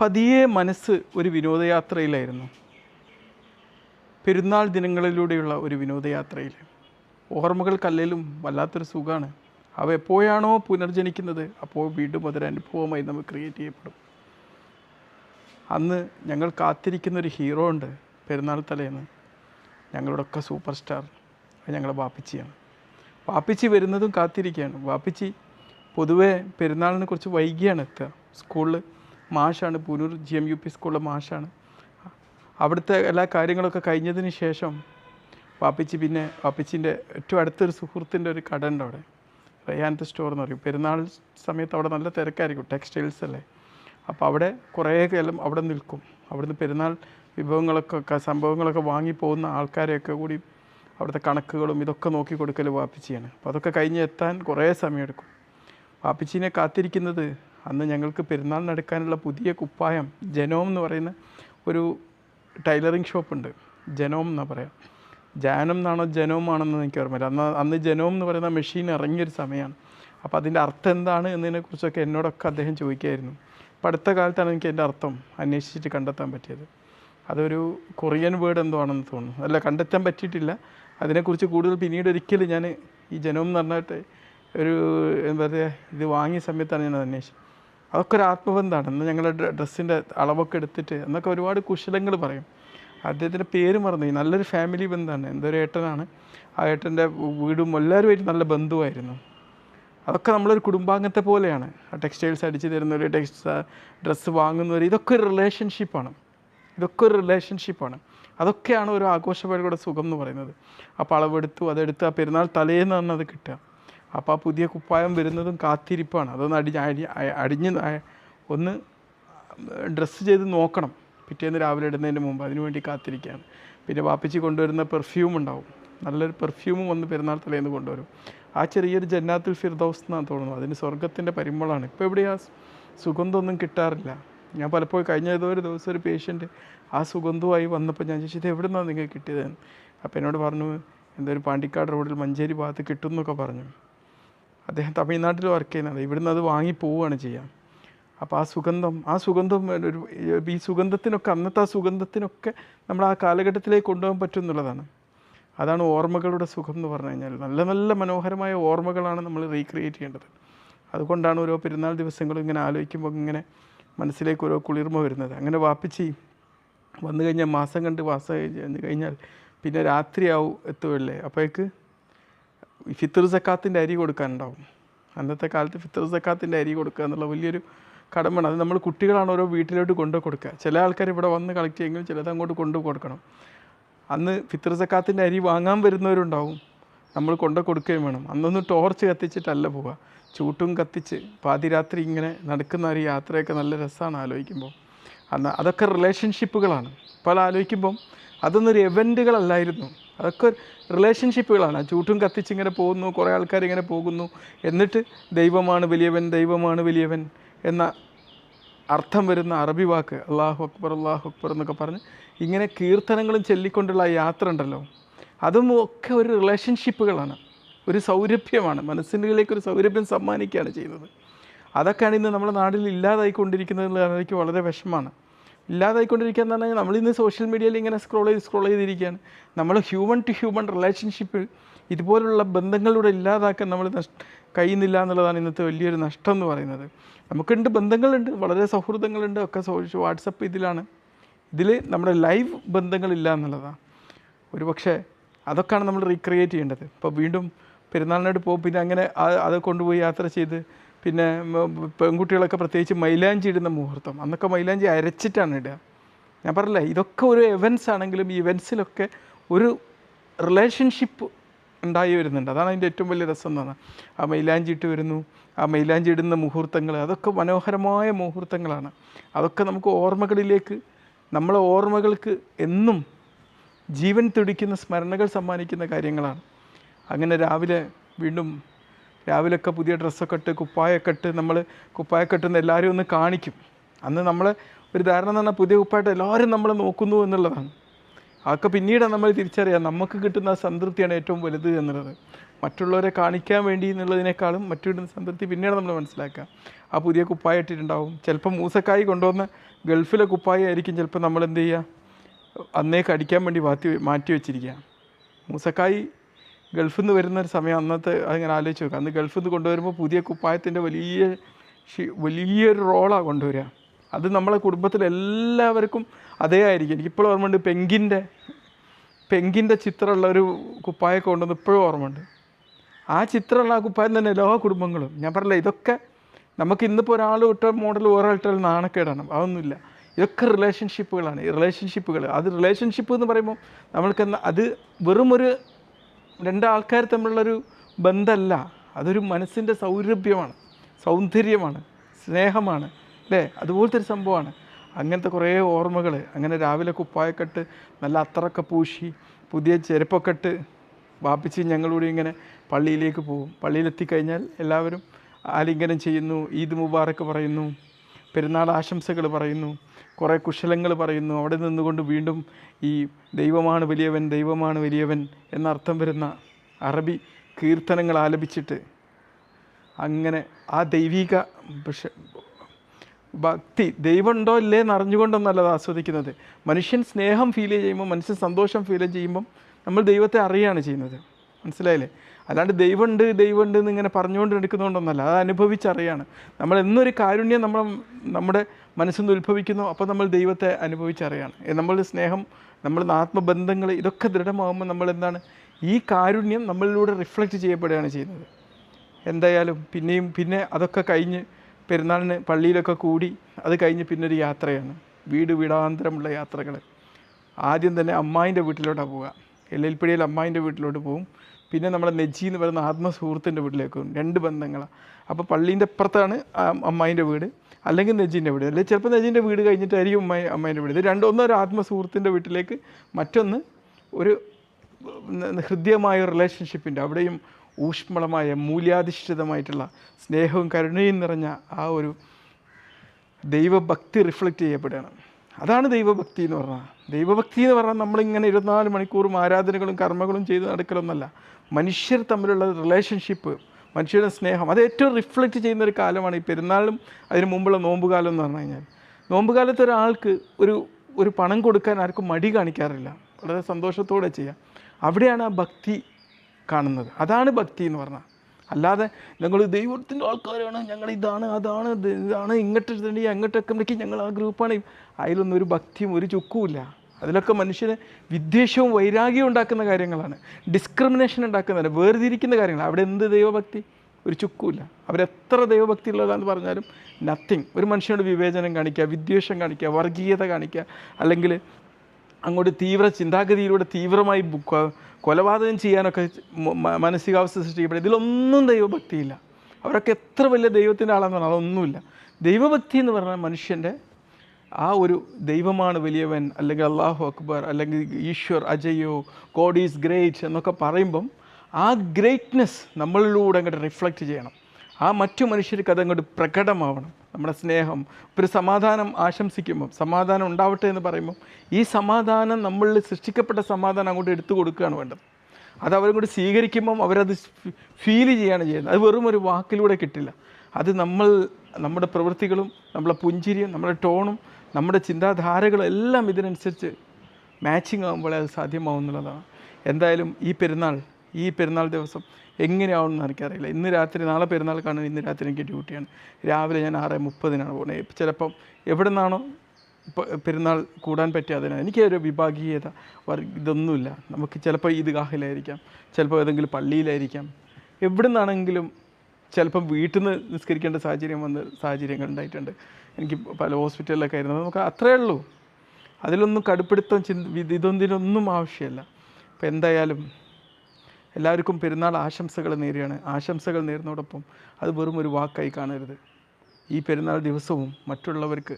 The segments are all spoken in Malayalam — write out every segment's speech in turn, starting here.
പതിയെ മനസ്സ് ഒരു വിനോദയാത്രയിലായിരുന്നു. പെരുന്നാൾ ദിനങ്ങളിലൂടെയുള്ള ഒരു വിനോദയാത്രയിൽ. ഓർമ്മകൾ കല്ലിലും വല്ലാത്തൊരു സുഖമാണ് അവ എപ്പോഴാണോ പുനർജനിക്കുന്നത് അപ്പോൾ വീണ്ടും അതൊരനുഭവമായി നമുക്ക് ക്രിയേറ്റ് ചെയ്യപ്പെടും. അന്ന് ഞങ്ങൾ കാത്തിരിക്കുന്ന ഒരു ഹീറോ ഉണ്ട് പെരുന്നാൾ തലേന്ന്. ഞങ്ങളുടെയൊക്കെ സൂപ്പർ സ്റ്റാർ അത് ഞങ്ങളെ വാപ്പിച്ചിയാണ്. വാപ്പിച്ചി വരുന്നതും കാത്തിരിക്കുകയാണ്. വാപ്പിച്ചി പൊതുവേ പെരുന്നാളിനെ കുറിച്ച് വൈകിയാണ് എത്തുക. സ്കൂളിൽ മാഷാണ് Poonoor G M U P സ്കൂളിലെ മാഷാണ്. അവിടുത്തെ എല്ലാ കാര്യങ്ങളൊക്കെ കഴിഞ്ഞതിന് ശേഷം വാപ്പിച്ചി പിന്നെ വാപ്പിച്ചിന്റെ ഏറ്റവും അടുത്തൊരു സുഹൃത്തിന്റെ ഒരു കട ഉണ്ട് അവിടെ. റയാനത്ത് സ്റ്റോർ എന്ന് പറയും. പെരുന്നാൾ സമയത്ത് അവിടെ നല്ല തിരക്കായിരിക്കും ടെക്സ്റ്റൈൽസ് അല്ലേ? അപ്പോൾ അവിടെ കുറേ കാലം അവിടെ നിൽക്കും. അവിടുന്ന് പെരുന്നാൾ വിഭവങ്ങളൊക്കെ സംഭവങ്ങളൊക്കെ വാങ്ങി പോകുന്ന ആൾക്കാരെയൊക്കെ കൂടി അവിടുത്തെ കണക്കുകളും ഇതൊക്കെ നോക്കി കൊടുക്കൽ വാപ്പിച്ചിയാണ്. അപ്പോൾ അതൊക്കെ കഴിഞ്ഞ് എത്താൻ കുറേ സമയമെടുക്കും. വാപ്പിച്ചിനെ കാത്തിരിക്കുന്നത് അന്ന് ഞങ്ങൾക്ക് പെരുന്നാൾ നടക്കാനുള്ള പുതിയ കുപ്പായം ജനോം എന്ന് പറയുന്ന ഒരു ടൈലറിങ് ഷോപ്പുണ്ട്. ജനോം എന്നാണ് പറയാം. ജാനം എന്നാണോ ജനോം ആണെന്ന് എനിക്ക് ഓർമ്മയില്ല. അന്ന് അന്ന് ജനോം എന്ന് പറയുന്ന മെഷീൻ ഇറങ്ങിയൊരു സമയമാണ് അപ്പോൾ അതിന്റെ അർത്ഥം എന്താണ് എന്നതിനെക്കുറിച്ചൊക്കെ എന്നോടൊക്കെ അദ്ദേഹം ചോദിക്കുമായിരുന്നു അപ്പോൾ അടുത്ത കാലത്താണ് എനിക്ക് അതിന്റെ അർത്ഥം അന്വേഷിച്ചിട്ട് കണ്ടെത്താൻ പറ്റിയത്. അതൊരു കൊറിയൻ വേർഡ് എന്തോ ആണെന്ന് തോന്നുന്നു. അല്ല കണ്ടെത്താൻ പറ്റിയിട്ടില്ല. അതിനെക്കുറിച്ച് കൂടുതൽ പിന്നീട് ഒരിക്കലും ഞാൻ ഈ ജനോം എന്ന് പറഞ്ഞിട്ട് ഒരു എന്താ പറയുക ഇത് വാങ്ങിയ സമയത്താണ് ഞാൻ അന്വേഷിച്ചത്. അതൊക്കെ ഒരു ആത്മബന്ധമാണ്. എന്നാൽ ഞങ്ങളുടെ ഡ്രസ്സിന്റെ അളവൊക്കെ എടുത്തിട്ട് എന്നൊക്കെ ഒരുപാട് കുശലങ്ങൾ പറയും. അദ്ദേഹത്തിന്റെ പേര് മറന്നു നല്ലൊരു ഫാമിലി ബന്ധമാണ്. എന്തൊരു ഏട്ടനാണ്. ആ ഏട്ടന്റെ വീടും എല്ലാവരുമായിട്ട് നല്ല ബന്ധുവായിരുന്നു. അതൊക്കെ നമ്മളൊരു കുടുംബാംഗത്തെ പോലെയാണ്. ആ ടെക്സ്റ്റൈൽസ് അടിച്ച് തരുന്നവർ ടെക്സ് ഡ്രസ്സ് വാങ്ങുന്നവർ ഇതൊക്കെ ഒരു റിലേഷൻഷിപ്പാണ് ഇതൊക്കെ ഒരു റിലേഷൻഷിപ്പാണ് അതൊക്കെയാണ് ഒരു ആഘോഷപരിപാടിയുടെ സുഖം എന്ന് പറയുന്നത്. അപ്പോൾ അളവെടുത്തു അതെടുത്ത് ആ പെരുന്നാൾ തലേന്നാണ് അത് കിട്ടുക. അപ്പോൾ ആ പുതിയ കുപ്പായം വരുന്നതും കാത്തിരിപ്പാണ്. അതൊന്ന് അടി അടി അടിഞ്ഞ് ഒന്ന് ഡ്രസ്സ് ചെയ്ത് നോക്കണം. പിറ്റേന്ന് രാവിലെ ഇടുന്നതിന് മുമ്പ് അതിനു വേണ്ടി കാത്തിരിക്കുകയാണ്. പിന്നെ വാപ്പിച്ച് കൊണ്ടുവരുന്ന പെർഫ്യൂം ഉണ്ടാവും. നല്ലൊരു പെർഫ്യൂമും വന്ന് പെരുന്നാൾ തലേന്ന് കൊണ്ടുവരും. ആ ചെറിയൊരു ജന്നാത്തുൽ ഫിർദൗസ് എന്നാണ് തോന്നുന്നു അതിന് സ്വർഗത്തിന്റെ പരിമളമാണ് ഇപ്പോൾ എവിടെയാ സുഗന്ധമൊന്നും കിട്ടാറില്ല. ഞാൻ പലപ്പോഴും കഴിഞ്ഞ ഏതോ ഒരു ദിവസം ഒരു പേഷ്യന്റ് ആ സുഗന്ധവുമായി വന്നപ്പോൾ ഞാൻ ചോദിച്ചു എവിടെ നിന്നാണ് നിങ്ങൾക്ക് കിട്ടിയത് അപ്പോൾ എന്നോട് പറഞ്ഞു എന്തോ ഒരു പാണ്ടിക്കാട് റോഡിൽ മഞ്ചേരി ഭാഗത്ത് കിട്ടും എന്നൊക്കെ പറഞ്ഞു. അദ്ദേഹം തമിഴ്നാട്ടിൽ വർക്ക് ചെയ്യുന്നത് ഇവിടുന്ന് അത് വാങ്ങി പോവുകയാണ് ചെയ്യുക അപ്പോൾ ആ സുഗന്ധം ആ സുഗന്ധം ഒരു ഈ സുഗന്ധത്തിനൊക്കെ അന്നത്തെ ആ സുഗന്ധത്തിനൊക്കെ നമ്മൾ ആ കാലഘട്ടത്തിലേക്ക് കൊണ്ടുപോകാൻ പറ്റും എന്നുള്ളതാണ് അതാണ് ഓർമ്മകളുടെ സുഖം എന്ന് പറഞ്ഞു കഴിഞ്ഞാൽ. നല്ല നല്ല മനോഹരമായ ഓർമ്മകളാണ് നമ്മൾ റീക്രിയേറ്റ് ചെയ്യേണ്ടത്. അതുകൊണ്ടാണ് ഓരോ പെരുന്നാൾ ദിവസങ്ങളും ഇങ്ങനെ ആലോചിക്കുമ്പോൾ ഇങ്ങനെ മനസ്സിലേക്ക് ഓരോ കുളിർമ വരുന്നത്. അങ്ങനെ വാപ്പിച്ചി വന്നു കഴിഞ്ഞാൽ മാസം കണ്ട് മാസം കഴിഞ്ഞ് കഴിഞ്ഞാൽ പിന്നെ രാത്രിയാവും എത്തുമല്ലേ അപ്പോഴേക്ക് ഫിത്തർ സക്കാത്തിന്റെ അരി കൊടുക്കാനുണ്ടാവും. അന്നത്തെ കാലത്ത് ഫിത്തർ സക്കാത്തിന്റെ അരി കൊടുക്കുക എന്നുള്ള വലിയൊരു കടമയാണ്. അത് നമ്മൾ കുട്ടികളാണ് ഓരോ വീട്ടിലോട്ട് കൊണ്ടു കൊടുക്കുക. ചില ആൾക്കാർ ഇവിടെ വന്ന് കളക്ട് ചെയ്യുമെങ്കിലും ചിലത് അങ്ങോട്ട് കൊണ്ടു കൊടുക്കണം. അന്ന് ഫിത്തർ സക്കാത്തിന്റെ അരി വാങ്ങാൻ വരുന്നവരുണ്ടാവും. നമ്മൾ കൊണ്ടു കൊടുക്കുകയും വേണം. അന്നൊന്ന് ടോർച്ച് കത്തിച്ചിട്ടല്ല പോവുക. ചൂട്ടും കത്തിച്ച് പാതിരാത്രി ഇങ്ങനെ നടക്കുന്ന ഒരു യാത്രയൊക്കെ നല്ല രസമാണ് ആലോചിക്കുമ്പോൾ. അന്ന് അതൊക്കെ റിലേഷൻഷിപ്പുകളാണ് ഇപ്പോൾ ആലോചിക്കുമ്പം അതൊന്നൊരു എവന്റുകളല്ലായിരുന്നു അതൊക്കെ റിലേഷൻഷിപ്പുകളാണ് ചൂട്ടും കത്തിച്ചിങ്ങനെ പോകുന്നു കുറേ ആൾക്കാർ ഇങ്ങനെ പോകുന്നു. എന്നിട്ട് ദൈവമാണ് വലിയവൻ ദൈവമാണ് വലിയവൻ എന്ന അർത്ഥം വരുന്ന അറബി വാക്ക് അള്ളാഹു അക്ബർ അള്ളാഹു അക്ബർ എന്നൊക്കെ പറഞ്ഞ് ഇങ്ങനെ കീർത്തനങ്ങളും ചൊല്ലിക്കൊണ്ടുള്ള യാത്ര ഉണ്ടല്ലോ. അതും ഒക്കെ ഒരു റിലേഷൻഷിപ്പുകളാണ് ഒരു സൗരഭ്യമാണ്. മനസ്സിലേക്ക് ഒരു സൗരഭ്യം സമ്മാനിക്കുകയാണ് ചെയ്യുന്നത്. അതൊക്കെയാണ് ഇന്ന് നമ്മുടെ നാട്ടിൽ ഇല്ലാതായിക്കൊണ്ടിരിക്കുന്നത് എനിക്ക് വളരെ വിഷമമാണ്. ഇല്ലാതായിക്കൊണ്ടിരിക്കുക എന്ന് പറഞ്ഞാൽ നമ്മളിന്ന് സോഷ്യൽ മീഡിയയിൽ ഇങ്ങനെ സ്ക്രോൾ ചെയ്ത് സ്ക്രോൾ ചെയ്തിരിക്കുകയാണ്. നമ്മൾ ഹ്യൂമൻ ടു ഹ്യൂമൻ റിലേഷൻഷിപ്പ് ഇതുപോലുള്ള ബന്ധങ്ങളിലൂടെ ഇല്ലാതാക്കാൻ നമ്മൾ കഴിയുന്നില്ല എന്നുള്ളതാണ് ഇന്നത്തെ വലിയൊരു നഷ്ടം എന്ന് പറയുന്നത്. നമുക്കുണ്ട് ബന്ധങ്ങളുണ്ട് വളരെ സൗഹൃദങ്ങളുണ്ട് ഒക്കെ സോഷ്യൽ വാട്സപ്പ് ഇതിലാണ്. ഇതിൽ നമ്മുടെ ലൈവ് ബന്ധങ്ങളില്ല എന്നുള്ളതാണ്. ഒരു പക്ഷേ അതൊക്കെയാണ് നമ്മൾ റീക്രിയേറ്റ് ചെയ്യേണ്ടത്. ഇപ്പോൾ വീണ്ടും പെരുന്നാളിനോട് പോകും പിന്നെ അങ്ങനെ അത് കൊണ്ടുപോയി യാത്ര ചെയ്ത് പിന്നെ പെൺകുട്ടികളൊക്കെ പ്രത്യേകിച്ച് മൈലാഞ്ചി ഇടുന്ന മുഹൂർത്തം. അന്നൊക്കെ മൈലാഞ്ചി അരച്ചിട്ടാണ് ഇടുക. ഞാൻ പറഞ്ഞില്ല ഇതൊക്കെ ഒരു എവൻസ് ആണെങ്കിലും ഈ ഇവൻസിലൊക്കെ ഒരു റിലേഷൻഷിപ്പ് ഉണ്ടായി വരുന്നുണ്ട്. അതാണ് അതിന്റെ ഏറ്റവും വലിയ രസം എന്ന് പറഞ്ഞാൽ. ആ മൈലാഞ്ചി ഇട്ട് വരുന്നു ആ മൈലാഞ്ചി ഇടുന്ന മുഹൂർത്തങ്ങൾ അതൊക്കെ മനോഹരമായ മുഹൂർത്തങ്ങളാണ്. അതൊക്കെ നമുക്ക് ഓർമ്മകളിലേക്ക് നമ്മളെ ഓർമ്മകൾക്ക് എന്നും ജീവൻ തുടിക്കുന്ന സ്മരണകൾ സമ്മാനിക്കുന്ന കാര്യങ്ങളാണ്. അങ്ങനെ രാവിലെ വീണ്ടും രാവിലെയൊക്കെ പുതിയ ഡ്രസ്സൊക്കെ ഇട്ട് കുപ്പായൊക്കെ ഇട്ട് നമ്മൾ കുപ്പായൊക്കെ ഇട്ടുന്ന എല്ലാവരും ഒന്ന് കാണിക്കും. അന്ന് നമ്മൾ ഒരു ധാരണ എന്ന് പറഞ്ഞാൽ പുതിയ കുപ്പായിട്ട് എല്ലാവരും നമ്മൾ നോക്കുന്നു എന്നുള്ളതാണ്. അതൊക്കെ പിന്നീട് നമ്മൾ തിരിച്ചറിയാം നമുക്ക് കിട്ടുന്ന സംതൃപ്തിയാണ് ഏറ്റവും വലുത് എന്നുള്ളത്. മറ്റുള്ളവരെ കാണിക്കാൻ വേണ്ടി എന്നുള്ളതിനേക്കാളും മറ്റൊരു സംതൃപ്തി പിന്നീട് നമ്മൾ മനസ്സിലാക്കുക. ആ പുതിയ കുപ്പായ ഇട്ടിട്ടുണ്ടാവും. ചിലപ്പോൾ മൂസക്കായി കൊണ്ടുവന്ന ഗൾഫിലെ കുപ്പായ ആയിരിക്കും ചിലപ്പോൾ നമ്മൾ എന്ത് ചെയ്യുക? അന്നേക്ക് അടിക്കാൻ വേണ്ടി മാറ്റി മാറ്റി വെച്ചിരിക്കുക. മൂസക്കായി ഗൾഫിൽ നിന്ന് വരുന്ന ഒരു സമയം അന്നത്തെ അതിങ്ങനെ ആലോചിച്ച് നോക്കുക അന്ന് ഗൾഫിൽ നിന്ന് കൊണ്ടുവരുമ്പോൾ പുതിയ കുപ്പായത്തിന്റെ വലിയ വലിയൊരു റോളാണ് കൊണ്ടുവരിക അത് നമ്മളെ കുടുംബത്തിൽ എല്ലാവർക്കും അതേ ആയിരിക്കും. എനിക്കിപ്പോഴും ഓർമ്മയുണ്ട് പെങ്കിന്റെ പെങ്കിന്റെ ചിത്രമുള്ള ഒരു കുപ്പായൊക്കെ കൊണ്ടുവന്ന് ഇപ്പോഴും ഓർമ്മയുണ്ട്. ആ ചിത്രമുള്ള ആ കുപ്പായം തന്നെ എല്ലാ കുടുംബങ്ങളും. ഞാൻ പറഞ്ഞില്ല ഇതൊക്കെ നമുക്ക് ഇന്നിപ്പോൾ ഒരാൾ ഇട്ട മോഡൽ വേറെ ഇട്ടാൽ നാണക്കേടാണ്. അതൊന്നുമില്ല. ഇതൊക്കെ റിലേഷൻഷിപ്പുകളാണ് ഈ റിലേഷൻഷിപ്പുകൾ അത് റിലേഷൻഷിപ്പ് എന്ന് പറയുമ്പോൾ നമ്മൾക്ക് അത് വെറും ഒരു രണ്ടാൾക്കാർ തമ്മിലുള്ളൊരു ബന്ധമല്ല അതൊരു മനസ്സിന്റെ സൗരഭ്യമാണ് സൗന്ദര്യമാണ് സ്നേഹമാണ് അല്ലേ? അതുപോലത്തെ ഒരു സംഭവമാണ്. അങ്ങനത്തെ കുറേ ഓർമ്മകൾ അങ്ങനെ രാവിലെ കുപ്പായക്കെട്ട് നല്ല അത്തറൊക്കെ പൂശി പുതിയ ചെരുപ്പൊക്കെ ഇട്ട് വാപ്പിച്ച് ഞങ്ങളൂടെ ഇങ്ങനെ പള്ളിയിലേക്ക് പോകും. പള്ളിയിലെത്തിക്കഴിഞ്ഞാൽ എല്ലാവരും ആലിംഗനം ചെയ്യുന്നു ഈദ് മുബാറക്ക് പറയുന്നു. പെരുന്നാൾ ആശംസകൾ പറയുന്നു. കുറേ കുശലങ്ങൾ പറയുന്നു. അവിടെ നിന്നുകൊണ്ട് വീണ്ടും ഈ ദൈവമാണ് വലിയവൻ ദൈവമാണ് വലിയവൻ എന്നർത്ഥം വരുന്ന അറബി കീർത്തനങ്ങൾ ആലപിച്ചിട്ട് അങ്ങനെ ആ ദൈവിക ഭക്തി ദൈവമുണ്ടോ ഇല്ലേ എന്ന് അറിഞ്ഞുകൊണ്ടൊന്നല്ല അത് ആസ്വദിക്കുന്നത്. മനുഷ്യൻ സ്നേഹം ഫീൽ ചെയ്യുമ്പോൾ മനുഷ്യൻ സന്തോഷം ഫീൽ ചെയ്യുമ്പം നമ്മൾ ദൈവത്തെ അറിയുകയാണ് ചെയ്യുന്നത്. മനസ്സിലായില്ലേ? അല്ലാണ്ട് ദൈവമുണ്ട് ദൈവമുണ്ട് എന്ന് ഇങ്ങനെ പറഞ്ഞുകൊണ്ട് എടുക്കുന്നതുകൊണ്ടൊന്നല്ല അത് അനുഭവിച്ചറിയാണ്. നമ്മൾ എന്നൊരു കാരുണ്യം നമ്മൾ നമ്മുടെ മനസ്സിൽ നിന്ന് ഉത്ഭവിക്കുന്നു അപ്പോൾ നമ്മൾ ദൈവത്തെ അനുഭവിച്ചറിയാണ്. നമ്മളുടെ സ്നേഹം നമ്മളുടെ ആത്മബന്ധങ്ങൾ ഇതൊക്കെ ദൃഢമാകുമ്പോൾ നമ്മൾ എന്താണ്? ഈ കാരുണ്യം നമ്മളിലൂടെ റിഫ്ലക്റ്റ് ചെയ്യപ്പെടുകയാണ് ചെയ്യുന്നത്. എന്തായാലും പിന്നെയും പിന്നെ അതൊക്കെ കഴിഞ്ഞ് പെരുന്നാളിന് പള്ളിയിലൊക്കെ കൂടി അത് കഴിഞ്ഞ് പിന്നെ ഒരു യാത്രയാണ്. വീട് വീടാന്തരമുള്ള യാത്രകൾ ആദ്യം തന്നെ അമ്മായിന്റെ വീട്ടിലോട്ടാണ് പോവുക. എല്ലൽപ്പിടിയിൽ അമ്മായിന്റെ വീട്ടിലോട്ട് പോകും പിന്നെ നമ്മുടെ നെജി എന്ന് പറയുന്ന ആത്മസുഹൃത്തിന്റെ വീട്ടിലേക്ക് രണ്ട് ബന്ധങ്ങളാണ് അപ്പോൾ പള്ളീന്റെ അപ്പുറത്താണ് അമ്മായിന്റെ വീട് അല്ലെങ്കിൽ നെജീന്റെ വീട്. അല്ലെങ്കിൽ ചിലപ്പോൾ നെജീന്റെ വീട് കഴിഞ്ഞിട്ടായിരിക്കും അമ്മായി അമ്മേന്റെ വീട്. ഇത് രണ്ടൊന്നും ഒരു ആത്മസുഹൃത്തിന്റെ വീട്ടിലേക്ക് മറ്റൊന്ന് ഒരു ഹൃദ്യമായ റിലേഷൻഷിപ്പിന്റെ അവിടെയും ഊഷ്മളമായ മൂല്യാധിഷ്ഠിതമായിട്ടുള്ള സ്നേഹവും കരുണയും നിറഞ്ഞ ആ ഒരു ദൈവഭക്തി റിഫ്ലക്റ്റ് ചെയ്യപ്പെടുകയാണ്. അതാണ് ദൈവഭക്തി എന്ന് പറഞ്ഞാൽ. ദൈവഭക്തി എന്ന് പറഞ്ഞാൽ നമ്മളിങ്ങനെ ഇരുപത്തിനാല് മണിക്കൂറും ആരാധനകളും കർമ്മങ്ങളും ചെയ്ത് നടക്കലൊന്നല്ല. മനുഷ്യർ തമ്മിലുള്ള റിലേഷൻഷിപ്പ് മനുഷ്യരുടെ സ്നേഹം അത് ഏറ്റവും റിഫ്ലക്റ്റ് ചെയ്യുന്ന ഒരു കാലമാണ് ഈ പെരുന്നാളും അതിന് മുമ്പുള്ള നോമ്പുകാലം എന്ന് പറഞ്ഞു കഴിഞ്ഞാൽ. നോമ്പുകാലത്ത് ഒരാൾക്ക് ഒരു ഒരു പണം കൊടുക്കാൻ ആർക്കും മടി കാണിക്കാറില്ല. വളരെ സന്തോഷത്തോടെ ചെയ്യാം. അവിടെയാണ് ആ ഭക്തി കാണുന്നത്. അതാണ് ഭക്തി എന്ന് പറഞ്ഞാൽ. അല്ലാതെ ഞങ്ങൾ ദൈവത്തിന്റെ ആൾക്കാരാണ് ഞങ്ങൾ ഇതാണ് അതാണ് ഇതാണ് ഇങ്ങോട്ട് അങ്ങോട്ടൊക്കെ ഉണ്ടെങ്കിൽ ഞങ്ങൾ ആ ഗ്രൂപ്പാണ്. അതിലൊന്നും ഒരു ഭക്തിയും ഒരു ചുക്കുമില്ല. അതിലൊക്കെ മനുഷ്യന് വിദ്വേഷവും വൈരാഗ്യവും ഉണ്ടാക്കുന്ന കാര്യങ്ങളാണ്. ഡിസ്ക്രിമിനേഷൻ ഉണ്ടാക്കുന്നതാണ് വേർതിരിക്കുന്ന കാര്യങ്ങൾ അവിടെ എന്ത് ദൈവഭക്തി? ഒരു ചുക്കുമില്ല. അവരെത്ര ദൈവഭക്തി ഉള്ളതാന്ന് പറഞ്ഞാലും നത്തിങ് ഒരു മനുഷ്യനോട് വിവേചനം കാണിക്കുക വിദ്വേഷം കാണിക്കുക വർഗീയത കാണിക്കുക അല്ലെങ്കിൽ അങ്ങോട്ട് തീവ്ര ചിന്താഗതിയിലൂടെ തീവ്രമായി കൊലപാതകം ചെയ്യാനൊക്കെ മാനസികാവസ്ഥ സൃഷ്ടിക്കപ്പെടും. ഇതിലൊന്നും ദൈവഭക്തിയില്ല. അവരൊക്കെ എത്ര വലിയ ദൈവത്തിന്റെ ആളാന്ന് പറഞ്ഞാൽ അതൊന്നുമില്ല. ദൈവഭക്തി എന്ന് പറഞ്ഞാൽ മനുഷ്യന്റെ ആ ഒരു ദൈവമാണ് വലിയവൻ അല്ലെങ്കിൽ അള്ളാഹു അക്ബർ അല്ലെങ്കിൽ ഈശ്വർ അജയോ ഗോഡ് ഈസ് ഗ്രേറ്റ് എന്നൊക്കെ പറയുമ്പം ആ ഗ്രേറ്റ്നെസ് നമ്മളിലൂടെ അങ്ങോട്ട് റിഫ്ലക്റ്റ് ചെയ്യണം. ആ മറ്റു മനുഷ്യർക്ക് അതങ്ങോട്ട് പ്രകടമാവണം. നമ്മുടെ സ്നേഹം ഒരു സമാധാനം ആശംസിക്കുമ്പം സമാധാനം ഉണ്ടാവട്ടെ എന്ന് പറയുമ്പം ഈ സമാധാനം നമ്മളിൽ സൃഷ്ടിക്കപ്പെട്ട സമാധാനം അങ്ങോട്ട് എടുത്തു കൊടുക്കുകയാണ് വേണ്ടത്. അത് അവരും കൂടി സ്വീകരിക്കുമ്പം അവരത് ഫീൽ ചെയ്യാണ് ചെയ്യുന്നത്. അത് വെറും ഒരു വാക്കിലൂടെ കിട്ടില്ല. അത് നമ്മൾ നമ്മുടെ പ്രവൃത്തികളും നമ്മളെ പുഞ്ചിരിയും നമ്മുടെ ടോണും നമ്മുടെ ചിന്താധാരകളും എല്ലാം ഇതിനനുസരിച്ച് മാച്ചിങ് ആകുമ്പോഴേ അത് സാധ്യമാവും എന്നുള്ളതാണ് എന്തായാലും ഈ പെരുന്നാൾ ഈ പെരുന്നാൾ ദിവസം എങ്ങനെയാവുമെന്ന് എനിക്കറിയില്ല. ഇന്ന് രാത്രി നാളെ പെരുന്നാൾ കാണാൻ ഇന്ന് രാത്രി എനിക്ക് ഡ്യൂട്ടിയാണ്. രാവിലെ ഞാൻ ആറ് മുപ്പതിനാണ് പോകുന്നത്. ചിലപ്പം എവിടെ നിന്നാണോ പെരുന്നാൾ കൂടാൻ പറ്റാതിനാണ് എനിക്ക് ഒരു വിഭാഗീയത ഇതൊന്നുമില്ല. നമുക്ക് ചിലപ്പോൾ ഈദ്ഗാഹിലായിരിക്കാം ചിലപ്പോൾ ഏതെങ്കിലും പള്ളിയിലായിരിക്കാം. എവിടെ നിന്നാണെങ്കിലും ചിലപ്പം വീട്ടിൽ നിന്ന് നിസ്കരിക്കേണ്ട സാഹചര്യം വന്ന സാഹചര്യങ്ങൾ ഉണ്ടായിട്ടുണ്ട്. എനിക്ക് പല ഹോസ്പിറ്റലിലൊക്കെ ആയിരുന്നു. നമുക്ക് അത്രയേ ഉള്ളൂ. അതിലൊന്നും കടുപ്പിടുത്തം ചിന്ത ഇതൊന്നിനൊന്നും ആവശ്യമില്ല. അപ്പോൾ എന്തായാലും എല്ലാവർക്കും പെരുന്നാൾ ആശംസകൾ നേരെയാണ് ആശംസകൾ നേരുന്നതോടൊപ്പം അത് വെറും ഒരു വാക്കായി കാണരുത്. ഈ പെരുന്നാൾ ദിവസവും മറ്റുള്ളവർക്ക്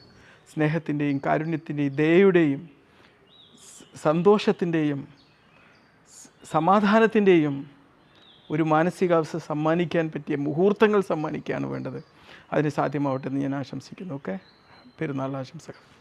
സ്നേഹത്തിന്റെയും കാരുണ്യത്തിന്റെയും ദയയുടെയും സന്തോഷത്തിന്റെയും സമാധാനത്തിന്റെയും ഒരു മാനസികാവസ്ഥ സമ്മാനിക്കാൻ പറ്റിയ മുഹൂർത്തങ്ങൾ സമ്മാനിക്കുകയാണ് വേണ്ടത്. അതിന് സാധ്യമാവട്ടെ എന്ന് ഞാൻ ആശംസിക്കുന്നു. ഓക്കെ? പെരുന്നാൾ ആശംസകൾ.